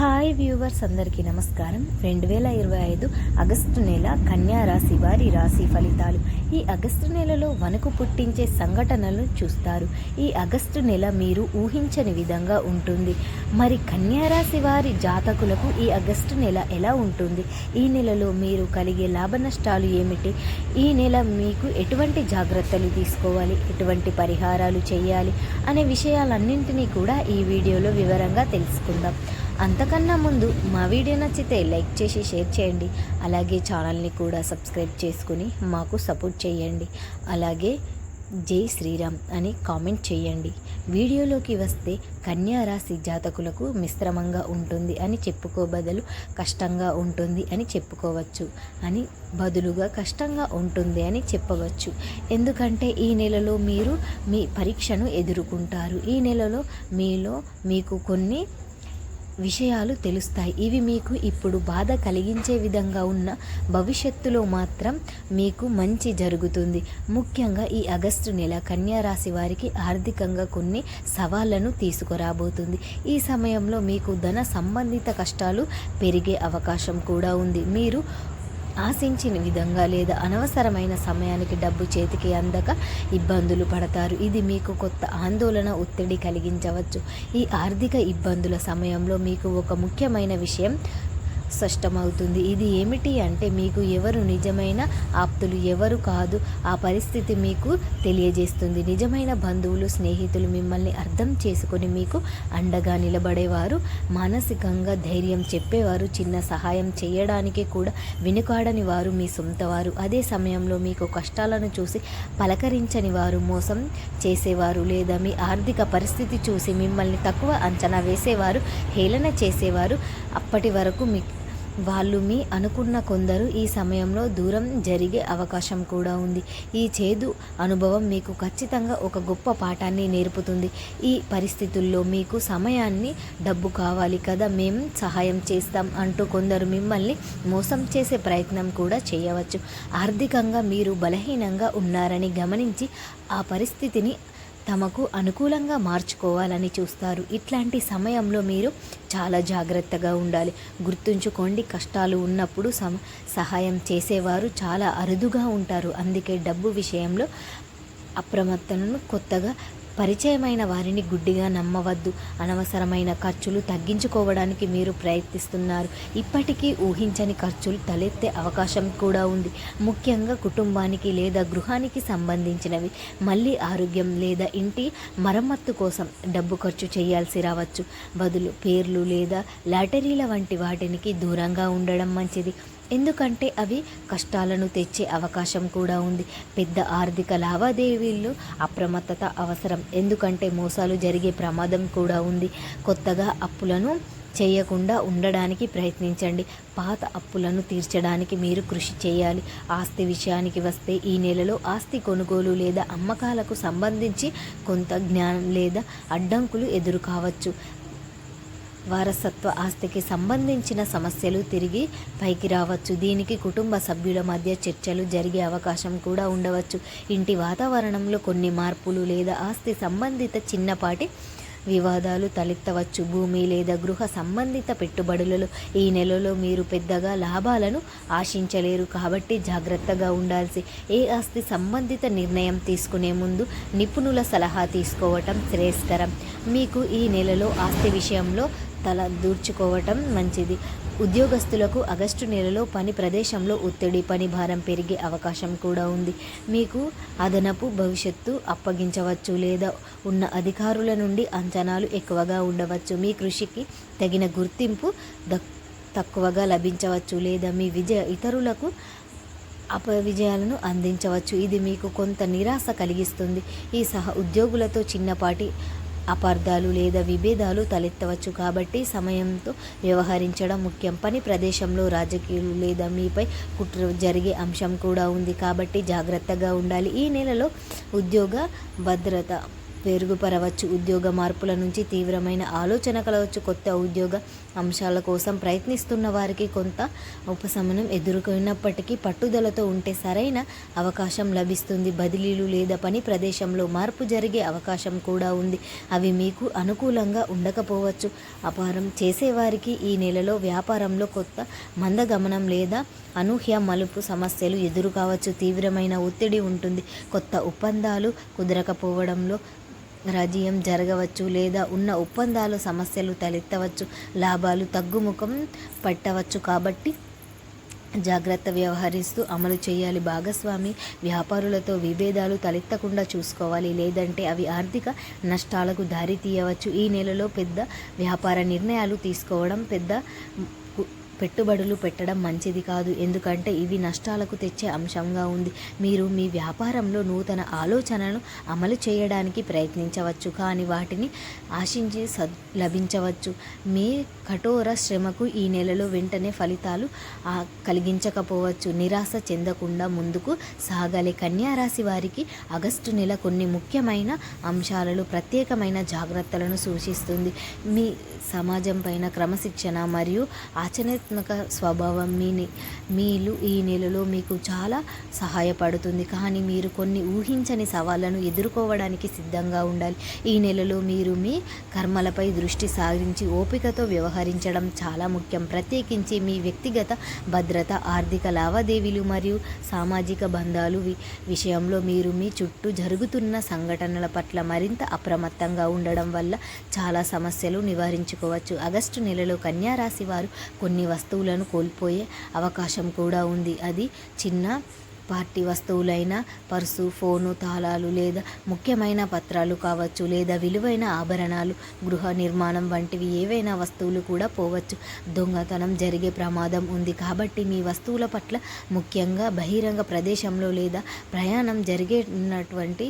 Hi viewers అందరికీ నమస్కారం. రెండు వేల ఇరవై ఐదు ఆగస్టు నెల కన్యా రాశి వారి రాశి ఫలితాలు. ఈ ఆగస్టు నెలలో వణుకు పుట్టించే సంఘటనలు చూస్తారు. ఈ ఆగస్టు నెల మీరు ఊహించని విధంగా ఉంటుంది. మరి కన్యా రాశి వారి జాతకులకు ఈ ఆగస్టు నెల ఎలా ఉంటుంది? ఈ నెలలో మీరు కలిగే లాభ నష్టాలు ఏమిటి? ఈ నెల మీకు ఎటువంటి జాగ్రత్తలు తీసుకోవాలి? ఎటువంటి పరిహారాలు చేయాలి? అనే విషయాలన్నింటినీ కూడా ఈ వీడియోలో వివరంగా తెలుసుకుందాం. అంతకన్నా ముందు మా వీడియో నచ్చితే లైక్ చేసి షేర్ చేయండి. అలాగే ఛానల్ని కూడా సబ్స్క్రైబ్ చేసుకుని మాకు సపోర్ట్ చేయండి. అలాగే జై శ్రీరామ్ అని కామెంట్ చేయండి. వీడియోలోకి వస్తే కన్యా రాశి జాతకులకు మిశ్రమంగా ఉంటుంది అని చెప్పుకోబదులు కష్టంగా ఉంటుంది అని చెప్పుకోవచ్చు. అని బదులుగా కష్టంగా ఉంటుంది అని చెప్పవచ్చు. ఎందుకంటే ఈ నెలలో మీరు మీ పరీక్షను ఎదుర్కొంటారు. ఈ నెలలో మీలో మీకు కొన్ని విషయాలు తెలుస్తాయి. ఇవి మీకు ఇప్పుడు బాధ కలిగించే విధంగా ఉన్న భవిష్యత్తులో మాత్రం మీకు మంచి జరుగుతుంది. ముఖ్యంగా ఈ ఆగస్టు నెల కన్యారాశి వారికి ఆర్థికంగా కొన్ని సవాళ్ళను తీసుకురాబోతుంది. ఈ సమయంలో మీకు ధన సంబంధిత కష్టాలు పెరిగే అవకాశం కూడా ఉంది. మీరు ఆశించిన విధంగా లేదా అనవసరమైన సమయానికి డబ్బు చేతికి అందక ఇబ్బందులు పడతారు. ఇది మీకు కొత్త ఆందోళన ఒత్తిడి కలిగించవచ్చు. ఈ ఆర్థిక ఇబ్బందుల సమయంలో మీకు ఒక ముఖ్యమైన విషయం స్పష్టమవుతుంది. ఇది ఏమిటి అంటే మీకు ఎవరు నిజమైన ఆప్తులు ఎవరు కాదు ఆ పరిస్థితి మీకు తెలియజేస్తుంది. నిజమైన బంధువులు స్నేహితులు మిమ్మల్ని అర్థం చేసుకొని మీకు అండగా నిలబడేవారు మానసికంగా ధైర్యం చెప్పేవారు చిన్న సహాయం చేయడానికి కూడా వెనుకాడని వారు మీ సొంత వారు. అదే సమయంలో మీకు కష్టాలను చూసి పలకరించని వారు మోసం చేసేవారు లేదా మీ ఆర్థిక పరిస్థితి చూసి మిమ్మల్ని తక్కువ అంచనా వేసేవారు హేళన చేసేవారు అప్పటి వరకు మీ వాళ్ళు మీ అనుకున్న కొందరు ఈ సమయంలో దూరం జరిగే అవకాశం కూడా ఉంది. ఈ చేదు అనుభవం మీకు ఖచ్చితంగా ఒక గొప్ప పాఠాన్ని నేర్పుతుంది. ఈ పరిస్థితుల్లో మీకు సమయాన్ని డబ్బు కావాలి కదా మేము సహాయం చేస్తాం అంటూ కొందరు మిమ్మల్ని మోసం చేసే ప్రయత్నం కూడా చేయవచ్చు. ఆర్థికంగా మీరు బలహీనంగా ఉన్నారని గమనించి ఆ పరిస్థితిని తమకు అనుకూలంగా మార్చుకోవాలని చూస్తారు. ఇట్లాంటి సమయంలో మీరు చాలా జాగ్రత్తగా ఉండాలి. గుర్తుంచుకోండి కష్టాలు ఉన్నప్పుడు సమ సహాయం చేసేవారు చాలా అరుదుగా ఉంటారు. అందుకే డబ్బు విషయంలో అప్రమత్తలను కొత్తగా పరిచయమైన వారిని గుడ్డిగా నమ్మవద్దు. అనవసరమైన ఖర్చులు తగ్గించుకోవడానికి మీరు ప్రయత్నిస్తున్నారు. ఇప్పటికీ ఊహించని ఖర్చులు తలెత్తే అవకాశం కూడా ఉంది. ముఖ్యంగా కుటుంబానికి లేదా గృహానికి సంబంధించినవి. మళ్ళీ ఆరోగ్యం లేదా ఇంటి మరమ్మత్తు కోసం డబ్బు ఖర్చు చేయాల్సి రావచ్చు. బదులు పేర్లు లేదా లాటరీల వంటి వాటికి దూరంగా ఉండడం మంచిది. ఎందుకంటే అవి కష్టాలను తెచ్చే అవకాశం కూడా ఉంది. పెద్ద ఆర్థిక లావాదేవీల్లో అప్రమత్తత అవసరం. ఎందుకంటే మోసాలు జరిగే ప్రమాదం కూడా ఉంది. కొత్తగా అప్పులను చేయకుండా ఉండడానికి ప్రయత్నించండి. పాత అప్పులను తీర్చడానికి మీరు కృషి చేయాలి. ఆస్తి విషయానికి వస్తే ఈ నెలలో ఆస్తి కొనుగోలు లేదా అమ్మకాలకు సంబంధించి కొంత జ్ఞానం లేదా అడ్డంకులు ఎదురు కావచ్చు వారసత్వ ఆస్తికి సంబంధించిన సమస్యలు తిరిగి పైకి రావచ్చు. దీనికి కుటుంబ సభ్యుల మధ్య చర్చలు జరిగే అవకాశం కూడా ఉండవచ్చు. ఇంటి వాతావరణంలో కొన్ని మార్పులు లేదా ఆస్తి సంబంధిత చిన్నపాటి వివాదాలు తలెత్తవచ్చు. భూమి లేదా గృహ సంబంధిత పెట్టుబడులలో ఈ నెలలో మీరు పెద్దగా లాభాలను ఆశించలేరు కాబట్టి జాగ్రత్తగా ఉండాల్సి ఏ ఆస్తి సంబంధిత నిర్ణయం తీసుకునే ముందు నిపుణుల సలహా తీసుకోవటం శ్రేయస్కరం. మీకు ఈ నెలలో ఆస్తి విషయంలో తల దూర్చుకోవటం మంచిది. ఉద్యోగస్తులకు ఆగస్టు నెలలో పని ప్రదేశంలో ఒత్తిడి పని భారం పెరిగే అవకాశం కూడా ఉంది. మీకు అదనపు భవిష్యత్తు అప్పగించవచ్చు లేదా ఉన్న అధికారుల నుండి అంచనాలు ఎక్కువగా ఉండవచ్చు. మీ కృషికి తగిన గుర్తింపు ద తక్కువగా లభించవచ్చు లేదా మీ విజయ ఇతరులకు అపవిజయాలను అందించవచ్చు. ఇది మీకు కొంత నిరాశ కలిగిస్తుంది. ఈ సహ ఉద్యోగులతో చిన్నపాటి అపార్థాలు లేదా విభేదాలు తలెత్తవచ్చు కాబట్టి సమయంతో వ్యవహరించడం ముఖ్యం. పని ప్రదేశంలో రాజకీయాలు లేదా మీపై కుట్ర జరిగే అంశం కూడా ఉంది కాబట్టి జాగ్రత్తగా ఉండాలి. ఈ నెలలో ఉద్యోగ భద్రత పెరుగుపరవచ్చు ఉద్యోగ మార్పుల నుంచి తీవ్రమైన ఆలోచన కలవచ్చు. కొత్త ఉద్యోగ అంశాల కోసం ప్రయత్నిస్తున్న వారికి కొంత ఉపశమనం ఎదుర్కొన్నప్పటికీ పట్టుదలతో ఉంటే సరైన అవకాశం లభిస్తుంది. బదిలీలు లేదా పని ప్రదేశంలో మార్పు జరిగే అవకాశం కూడా ఉంది. అవి మీకు అనుకూలంగా ఉండకపోవచ్చు. అపారం చేసేవారికి ఈ నెలలో వ్యాపారంలో కొత్త మందగమనం లేదా అనూహ్య మలుపు సమస్యలు ఎదురు కావచ్చు తీవ్రమైన ఒత్తిడి ఉంటుంది. కొత్త ఒప్పందాలు కుదరకపోవడంలో రాజీయం జరగవచ్చు లేదా ఉన్న ఒప్పందాలు సమస్యలు తలెత్తవచ్చు లాభాలు తగ్గుముఖం పట్టవచ్చు కాబట్టి జాగ్రత్త వ్యవహరిస్తూ అమలు చేయాలి. భాగస్వామి వ్యాపారులతో విభేదాలు తలెత్తకుండా చూసుకోవాలి. లేదంటే అవి ఆర్థిక నష్టాలకు దారి తీయవచ్చు. ఈ నెలలో పెద్ద వ్యాపార నిర్ణయాలు తీసుకోవడం పెద్ద పెట్టుబడులు పెట్టడం మంచిది కాదు. ఎందుకంటే ఇవి నష్టాలకు తెచ్చే అంశంగా ఉంది. మీరు మీ వ్యాపారంలో నూతన ఆలోచనలను అమలు చేయడానికి ప్రయత్నించవచ్చు. కానీ వాటిని ఆశించి సద్ లభించవచ్చు. మీ కఠోర శ్రమకు ఈ నెలలో వెంటనే ఫలితాలు కలిగించకపోవచ్చు. నిరాశ చెందకుండా ముందుకు సాగాలి. కన్యారాశి వారికి ఆగస్టు నెల కొన్ని ముఖ్యమైన అంశాలలో ప్రత్యేకమైన జాగ్రత్తలను సూచిస్తుంది. మీ సమాజం పైన క్రమశిక్షణ మరియు ఆచరణ సృజనాత్మక స్వభావం మీ మీలు ఈ నెలలో మీకు చాలా సహాయపడుతుంది. కానీ మీరు కొన్ని ఊహించని సవాళ్ళను ఎదుర్కోవడానికి సిద్ధంగా ఉండాలి. ఈ నెలలో మీరు మీ కర్మలపై దృష్టి సారించి ఓపికతో వ్యవహరించడం చాలా ముఖ్యం. ప్రత్యేకించి మీ వ్యక్తిగత భద్రత ఆర్థిక లావాదేవీలు మరియు సామాజిక బంధాలు విషయంలో మీరు మీ చుట్టూ జరుగుతున్న సంఘటనల పట్ల మరింత అప్రమత్తంగా ఉండడం వల్ల చాలా సమస్యలు నివారించుకోవచ్చు. ఆగస్టు నెలలో కన్యారాశి వారు కొన్ని వస్తువులను కోల్పోయే అవకాశం కూడా ఉంది. అది చిన్న పార్టీ వస్తువులైన పర్సు ఫోను తాళాలు లేదా ముఖ్యమైన పత్రాలు కావచ్చు లేదా విలువైన ఆభరణాలు గృహ నిర్మాణం వంటివి ఏవైనా వస్తువులు కూడా పోవచ్చు. దొంగతనం జరిగే ప్రమాదం ఉంది కాబట్టి మీ వస్తువుల పట్ల ముఖ్యంగా బహిరంగ ప్రదేశంలో లేదా ప్రయాణం జరిగేటటువంటి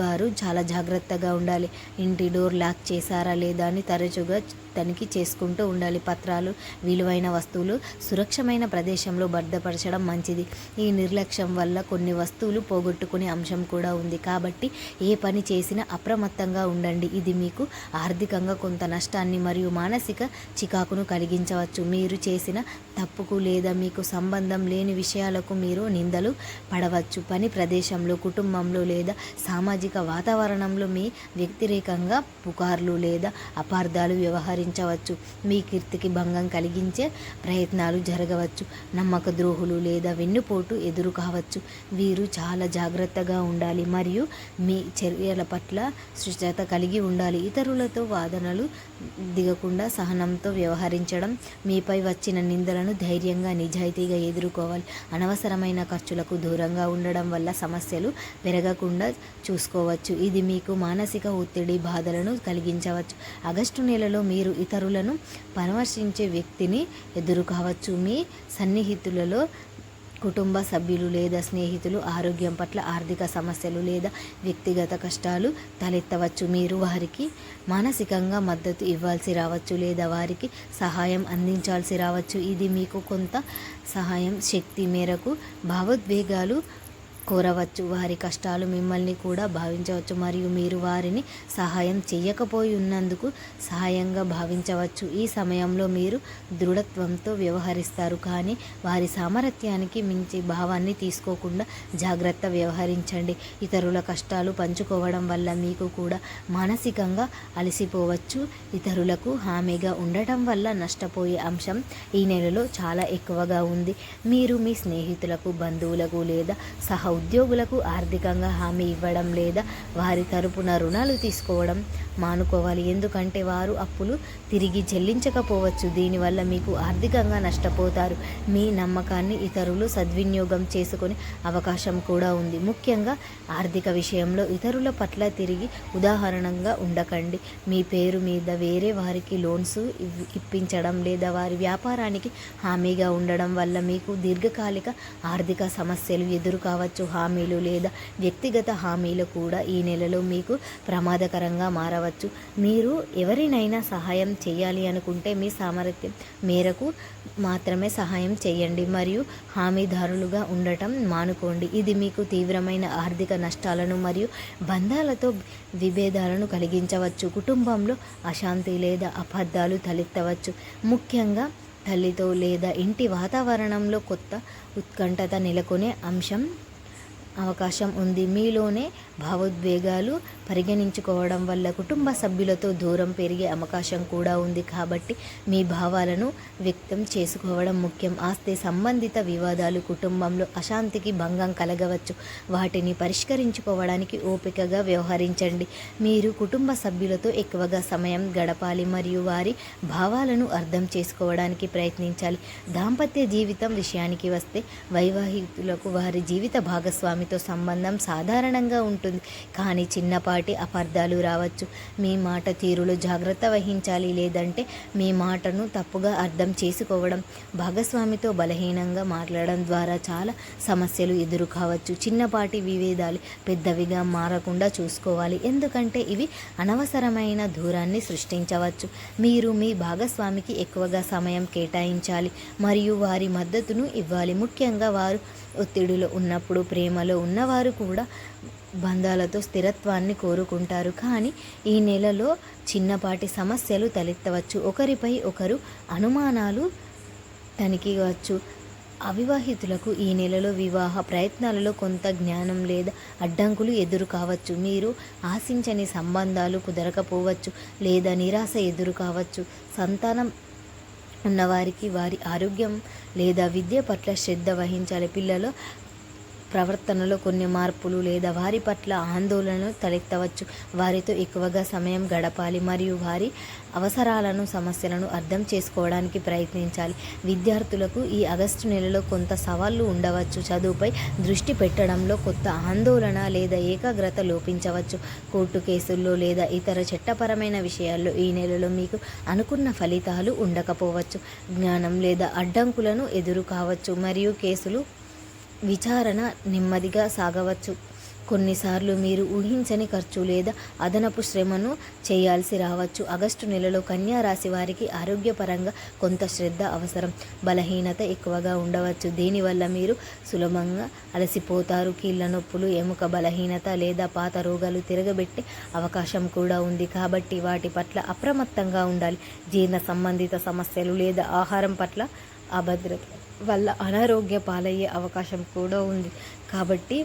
వారు చాలా జాగ్రత్తగా ఉండాలి. ఇంటి డోర్ లాక్ చేశారా లేదా అని తరచుగా తనిఖీ చేసుకుంటూ ఉండాలి. పత్రాలు విలువైన వస్తువులు సురక్షమైన ప్రదేశంలో భద్రపరచడం మంచిది. ఈ నిర్లక్ష్యం వల్ల కొన్ని వస్తువులు పోగొట్టుకునే అంశం కూడా ఉంది. కాబట్టి ఏ పని చేసినా అప్రమత్తంగా ఉండండి. ఇది మీకు ఆర్థికంగా కొంత నష్టాన్ని మరియు మానసిక చికాకును కలిగించవచ్చు. మీరు చేసిన తప్పుకు లేదా మీకు సంబంధం లేని విషయాలకు మీరు నిందలు పడవచ్చు. పని ప్రదేశంలో కుటుంబంలో లేదా సామాజిక వాతావరణంలో మీ వ్యతిరేకంగా పుకార్లు లేదా అపార్థాలు వ్యవహరించవచ్చు మీ కీర్తికి భంగం కలిగించే ప్రయత్నాలు జరగవచ్చు. నమ్మక ద్రోహులు లేదా వెన్నుపోటు ఎదురు కావచ్చు. కావచ్చు వీరు చాలా జాగ్రత్తగా ఉండాలి మరియు మీ చర్యల పట్ల శుచత కలిగి ఉండాలి. ఇతరులతో వాదనలు దిగకుండా సహనంతో వ్యవహరించడం మీపై వచ్చిన నిందలను ధైర్యంగా నిజాయితీగా ఎదుర్కోవాలి. అనవసరమైన ఖర్చులకు దూరంగా ఉండడం వల్ల సమస్యలు పెరగకుండా చూసుకోవచ్చు. ఇది మీకు మానసిక ఒత్తిడి బాధలను కలిగించవచ్చు. ఆగస్టు నెలలో మీరు ఇతరులను పరామర్శించే వ్యక్తిని ఎదురు కావచ్చు. మీ సన్నిహితులలో కుటుంబ సభ్యులు లేదా స్నేహితులు ఆరోగ్యం పట్ల ఆర్థిక సమస్యలు లేదా వ్యక్తిగత కష్టాలు తలెత్తవచ్చు. మీరు వారికి మానసికంగా మద్దతు ఇవ్వాల్సి రావచ్చు లేదా వారికి సహాయం అందించాల్సి రావచ్చు. ఇది మీకు కొంత సహాయం శక్తి మేరకు భావోద్వేగాలు కోరవచ్చు. వారి కష్టాలు మిమ్మల్ని కూడా భావించవచ్చు మరియు మీరు వారిని సహాయం చేయకపోయి ఉన్నందుకు సహాయంగా భావించవచ్చు. ఈ సమయంలో మీరు దృఢత్వంతో వ్యవహరిస్తారు కానీ వారి సామర్థ్యానికి మించి భావాన్ని తీసుకోకుండా జాగ్రత్త వ్యవహరించండి. ఇతరుల కష్టాలు పంచుకోవడం వల్ల మీకు కూడా మానసికంగా అలసిపోవచ్చు. ఇతరులకు హామీగా ఉండటం వల్ల నష్టపోయే అంశం ఈ నెలలో చాలా ఎక్కువగా ఉంది. మీరు మీ స్నేహితులకు బంధువులకు లేదా సహ ఉద్యోగులకు ఆర్థికంగా హామీ ఇవ్వడం లేదా వారి తరపున రుణాలు తీసుకోవడం మానుకోవాలి. ఎందుకంటే వారు అప్పులు తిరిగి చెల్లించకపోవచ్చు. దీనివల్ల మీకు ఆర్థికంగా నష్టపోతారు. మీ నమ్మకాన్ని ఇతరులు సద్వినియోగం చేసుకునే అవకాశం కూడా ఉంది. ముఖ్యంగా ఆర్థిక విషయంలో ఇతరుల పట్ల తిరిగి ఉదాహరణంగా ఉండకండి. మీ పేరు మీద వేరే వారికి లోన్స్ ఇప్పించడం లేదా వారి వ్యాపారానికి హామీగా ఉండడం వల్ల మీకు దీర్ఘకాలిక ఆర్థిక సమస్యలు ఎదురు కావచ్చు ఇవ్వచ్చు హామీలు లేదా వ్యక్తిగత హామీలు కూడా ఈ నెలలో మీకు ప్రమాదకరంగా మారవచ్చు. మీరు ఎవరినైనా సహాయం చేయాలి అనుకుంటే మీ సామర్థ్యం మేరకు మాత్రమే సహాయం చేయండి. మరియు హామీదారులుగా ఉండటం మానుకోండి. ఇది మీకు తీవ్రమైన ఆర్థిక నష్టాలను మరియు బంధాలతో విభేదాలను కలిగించవచ్చు. కుటుంబంలో అశాంతి లేదా అబద్ధాలు తలెత్తవచ్చు. ముఖ్యంగా తల్లితో లేదా ఇంటి వాతావరణంలో కొత్త ఉత్కంఠత నెలకొనే అంశం అవకాశం ఉంది. మీలోనే భావోద్వేగాలు పరిగణించుకోవడం వల్ల కుటుంబ సభ్యులతో దూరం పెరిగే అవకాశం కూడా ఉంది. కాబట్టి మీ భావాలను వ్యక్తం చేసుకోవడం ముఖ్యం. ఆస్తి సంబంధిత వివాదాలు కుటుంబంలో అశాంతికి భంగం కలగవచ్చు. వాటిని పరిష్కరించుకోవడానికి ఓపికగా వ్యవహరించండి. మీరు కుటుంబ సభ్యులతో ఎక్కువగా సమయం గడపాలి మరియు వారి భావాలను అర్థం చేసుకోవడానికి ప్రయత్నించాలి. దాంపత్య జీవితం విషయానికి వస్తే వైవాహికులకు వారి జీవిత భాగస్వామి స్వామితో సంబంధం సాధారణంగా ఉంటుంది. కానీ చిన్నపాటి అపార్థాలు రావచ్చు. మీ మాట తీరులో జాగ్రత్త వహించాలి లేదంటే మీ మాటను తప్పుగా అర్థం చేసుకోవడం. భాగస్వామితో బలహీనంగా మాట్లాడడం ద్వారా చాలా సమస్యలు ఎదురు కావచ్చు. చిన్నపాటి వివేదాలు పెద్దవిగా మారకుండా చూసుకోవాలి. ఎందుకంటే ఇవి అనవసరమైన దూరాన్ని సృష్టించవచ్చు. మీరు మీ భాగస్వామికి ఎక్కువగా సమయం కేటాయించాలి. మరియు వారి మద్దతును ఇవ్వాలి. ముఖ్యంగా వారు ఒత్తిడిలో ఉన్నప్పుడు ప్రేమలో ఉన్నవారు కూడా బంధాలతో స్థిరత్వాన్ని కోరుకుంటారు. కానీ ఈ నెలలో చిన్నపాటి సమస్యలు తలెత్తవచ్చు. ఒకరిపై ఒకరు అనుమానాలు తనిఖీవచ్చు అవివాహితులకు ఈ నెలలో వివాహ ప్రయత్నాలలో కొంత జ్ఞానం లేదా అడ్డంకులు ఎదురు కావచ్చు మీరు ఆశించని సంబంధాలు కుదరకపోవచ్చు లేదా నిరాశ ఎదురు కావచ్చు సంతానం ఉన్నవారికి వారి ఆరోగ్యం లేదా విద్య పట్ల శ్రద్ధ వహించాలి. పిల్లలు ప్రవర్తనలో కొన్ని మార్పులు లేదా వారి పట్ల ఆందోళనలు తలెత్తవచ్చు. వారితో ఎక్కువగా సమయం గడపాలి మరియు వారి అవసరాలను సమస్యలను అర్థం చేసుకోవడానికి ప్రయత్నించాలి. విద్యార్థులకు ఈ ఆగస్టు నెలలో కొంత సవాళ్ళు ఉండవచ్చు. చదువుపై దృష్టి పెట్టడంలో కొత్త ఆందోళన లేదా ఏకాగ్రత లోపించవచ్చు. కోర్టు కేసుల్లో లేదా ఇతర చట్టపరమైన విషయాల్లో ఈ నెలలో మీకు అనుకున్న ఫలితాలు ఉండకపోవచ్చు. జ్ఞానం లేదా అడ్డంకులను ఎదురు కావచ్చు మరియు కేసులు విచారణ నెమ్మదిగా సాగవచ్చు. కొన్నిసార్లు మీరు ఊహించని ఖర్చు లేదా అదనపు శ్రమను చేయాల్సి రావచ్చు. ఆగస్టు నెలలో కన్యా రాశి వారికి ఆరోగ్యపరంగా కొంత శ్రద్ధ అవసరం. బలహీనత ఎక్కువగా ఉండవచ్చు. దీనివల్ల మీరు సులభంగా అలసిపోతారు. కీళ్ళ నొప్పులు ఎముక బలహీనత లేదా పాత రోగాలు తిరగబెట్టే అవకాశం కూడా ఉంది. కాబట్టి వాటి పట్ల అప్రమత్తంగా ఉండాలి. జీర్ణ సంబంధిత సమస్యలు లేదా ఆహారం పట్ల అభద్రత వల్ల అనారోగ్య పాలయ్యే అవకాశం కూడా ఉంది. కాబట్టి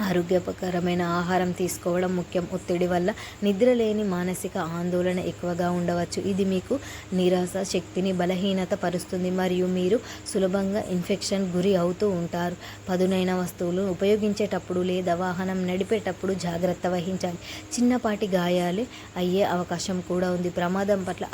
ఆరోగ్యకరమైన ఆహారం తీసుకోవడం ముఖ్యం. ఒత్తిడి వల్ల నిద్రలేని మానసిక ఆందోళన ఎక్కువగా ఉండవచ్చు. ఇది మీకు నిరాశ శక్తిని బలహీనత పరుస్తుంది మరియు మీరు సులభంగా ఇన్ఫెక్షన్ గురి అవుతూ ఉంటారు. పదునైన వస్తువులు ఉపయోగించేటప్పుడు లేదా వాహనం నడిపేటప్పుడు జాగ్రత్త వహించాలి. చిన్నపాటి గాయాలు అయ్యే అవకాశం కూడా ఉంది. ప్రమాదం పట్ల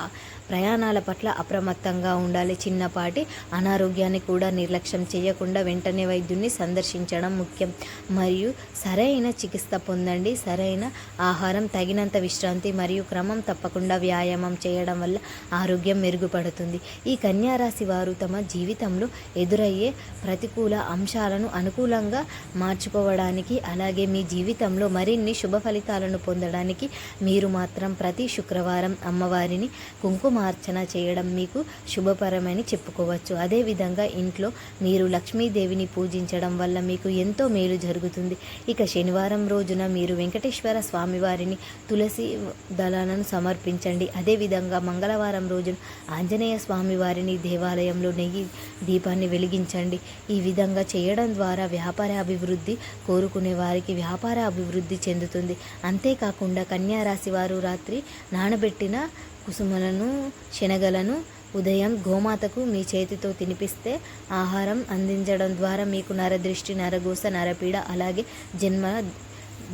ప్రయాణాల పట్ల అప్రమత్తంగా ఉండాలి. చిన్నపాటి అనారోగ్యాన్ని కూడా నిర్లక్ష్యం చేయకుండా వెంటనే వైద్యుని సందర్శించడం ముఖ్యం. మరియు సరైన చికిత్స పొందండి. సరైన ఆహారం తగినంత విశ్రాంతి మరియు క్రమం తప్పకుండా వ్యాయామం చేయడం వల్ల ఆరోగ్యం మెరుగుపడుతుంది. ఈ కన్యారాశి వారు తమ జీవితంలో ఎదురయ్యే ప్రతికూల అంశాలను అనుకూలంగా మార్చుకోవడానికి అలాగే మీ జీవితంలో మరిన్ని శుభ ఫలితాలను పొందడానికి మీరు మాత్రం ప్రతి శుక్రవారం అమ్మవారిని కుంకుమార్చన చేయడం మీకు శుభపరమని చెప్పుకోవచ్చు. అదేవిధంగా ఇంట్లో మీరు లక్ష్మీదేవిని పూజించడం వల్ల మీకు ఎంతో మేలు జరుగుతుంది. ఇక శనివారం రోజున మీరు వెంకటేశ్వర స్వామివారిని తులసి దళాలను సమర్పించండి. అదేవిధంగా మంగళవారం రోజున ఆంజనేయ స్వామివారిని దేవాలయంలో నెయ్యి దీపాన్ని వెలిగించండి. ఈ విధంగా చేయడం ద్వారా వ్యాపార అభివృద్ధి కోరుకునే వారికి వ్యాపార అభివృద్ధి చెందుతుంది. అంతేకాకుండా కన్యారాశి వారు రాత్రి నానబెట్టిన కుసుమలను శనగలను ఉదయం గోమాతకు మీ చేతితో తినిపిస్తే ఆహారం అందించడం ద్వారా మీకు నరదృష్టి నరగోస నరపీడ అలాగే జన్మ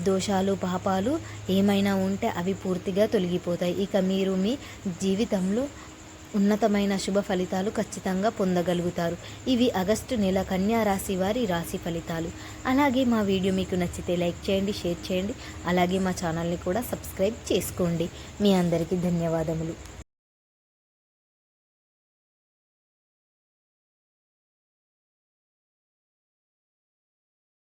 దోషాలు పాపాలు ఏమైనా ఉంటే అవి పూర్తిగా తొలగిపోతాయి. ఇక మీరు మీ జీవితంలో ఉన్నతమైన శుభ ఫలితాలు ఖచ్చితంగా పొందగలుగుతారు. ఇవి ఆగస్టు నెల కన్యా రాశి వారి రాశి ఫలితాలు. అలాగే మా వీడియో మీకు నచ్చితే లైక్ చేయండి షేర్ చేయండి. అలాగే మా ఛానల్ని కూడా సబ్స్క్రైబ్ చేసుకోండి. మీ అందరికీ ధన్యవాదములు.